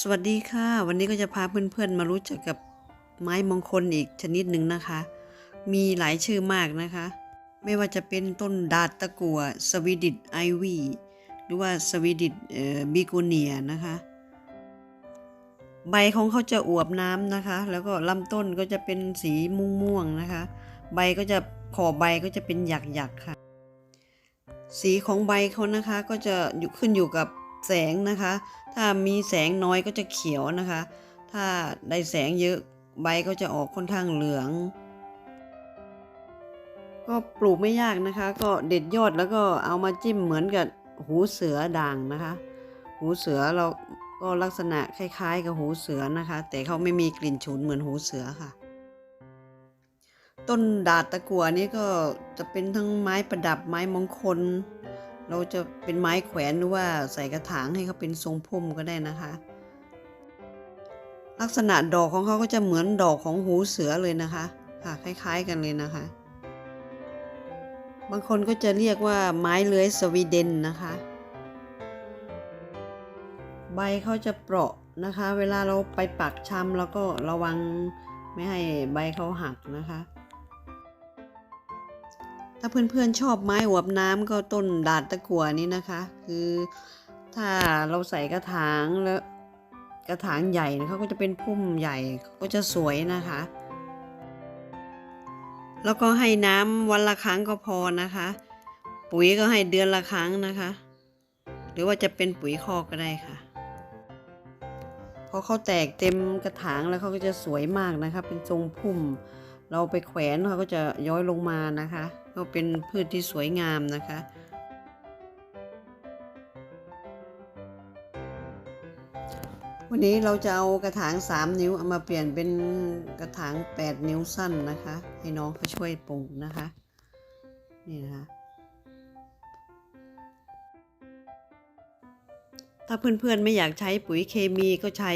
สวัสดีค่ะ วันนี้ก็จะพาเพื่อนๆมารู้จักกับไม้มงคลอีกชนิดหนึ่งนะคะ มีหลายชื่อมากนะคะ ไม่ว่าจะเป็นต้นดาดตะกัวสวีดิดไอวีหรือว่าสวีดิดบิโกเนียนะคะ ใบของเขาจะอวบน้ำนะคะ แล้วก็ลำต้นก็จะเป็นสีม่วงๆนะคะ ใบก็จะขอบใบก็จะเป็นหยักๆค่ะ สีของใบเขานะคะก็จะขึ้นอยู่กับ แสงนะคะ ถ้ามีแสงน้อยก็จะเขียวนะคะ ถ้าได้แสงเยอะใบก็จะออกค่อนข้างเหลือง ก็ปลูกไม่ยากนะคะ ก็เด็ดยอดแล้วก็เอามาจิ้มเหมือนกับหูเสือด่างนะคะ หูเสือเราก็ลักษณะคล้ายๆ กับหูเสือนะคะ แต่เขาไม่มีกลิ่นฉุนเหมือนหูเสือค่ะ ต้นดาดตะกัวนี่ก็จะเป็นทั้งไม้ประดับไม้มงคล เราจะเป็นไม้แขวนหรือว่าใส่กระถางให้เขาเป็นทรงพุ่มก็ได้นะคะ ลักษณะดอกของเขาก็จะเหมือนดอกของหูเสือเลยนะคะ ค่ะ คล้ายๆกันเลยนะคะ บางคนก็จะเรียกว่าไม้เลื้อยสวีเดนนะคะ ใบเขาจะเปราะนะคะ เวลาเราไปปักชำแล้วก็ระวังไม่ให้ใบเขาหักนะคะ ถ้าเพื่อนๆชอบไม้อวบน้ำก็ต้นดาดตะกัวนี้นะคะ คือถ้าเราใส่กระถางแล้วกระถางใหญ่นะเขาก็จะเป็นพุ่มใหญ่ก็จะสวยนะคะ แล้วก็ให้น้ำวันละครั้งก็พอนะคะ ปุ๋ยก็ให้เดือนละครั้งนะคะ หรือว่าจะเป็นปุ๋ยคอกก็ได้ค่ะพอเขาแตกเต็มกระถางแล้วเขาก็จะสวยมากนะคะ เป็นทรงพุ่ม เราไปแขวนเขาก็จะย้อยลงมานะคะ ก็เป็นพืชที่สวยงามนะคะ วันนี้เราจะเอากระถาง 3 นิ้วเอามาเปลี่ยนเป็นกระถาง 8 นิ้วสั้นนะคะ ให้น้องเขาช่วยปลูกนะคะ นี่นะคะ ถ้าเพื่อนๆไม่อยากใช้ปุ๋ยเคมีก็ใช้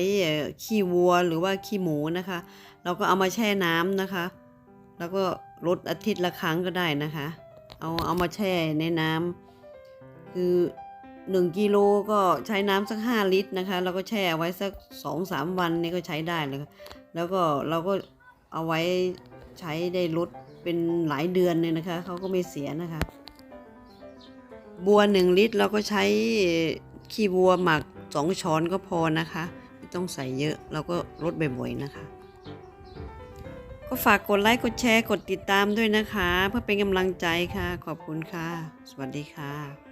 ขี้วัวหรือว่าขี้หมูนะคะ เราก็เอามาแช่น้ำนะคะ แล้วก็ลดอาทิตย์ละครั้งก็ได้นะคะ เอาเอามาแช่ในน้ำคือ1กิโลก็ใช้น้ำสัก 5 ลิตรนะคะ แล้วก็แช่เอาไว้สัก 2-3 วันนี่ก็ใช้ได้เลย แล้วก็เราก็เอาไว้ใช้ได้ลดเป็นหลายเดือนเลยนะคะ เขาก็ไม่เสียนะคะ บัว 1 ลิตรเราก็ใช้ ขี้วัวหมักสองช้อนก็พอนะคะ ไม่ต้องใส่เยอะเราก็ลดบ่อยๆนะคะ ก็ฝากกดไลค์กดแชร์กดติดตามด้วยนะคะ เพื่อเป็นกำลังใจค่ะ ขอบคุณค่ะ สวัสดีค่ะ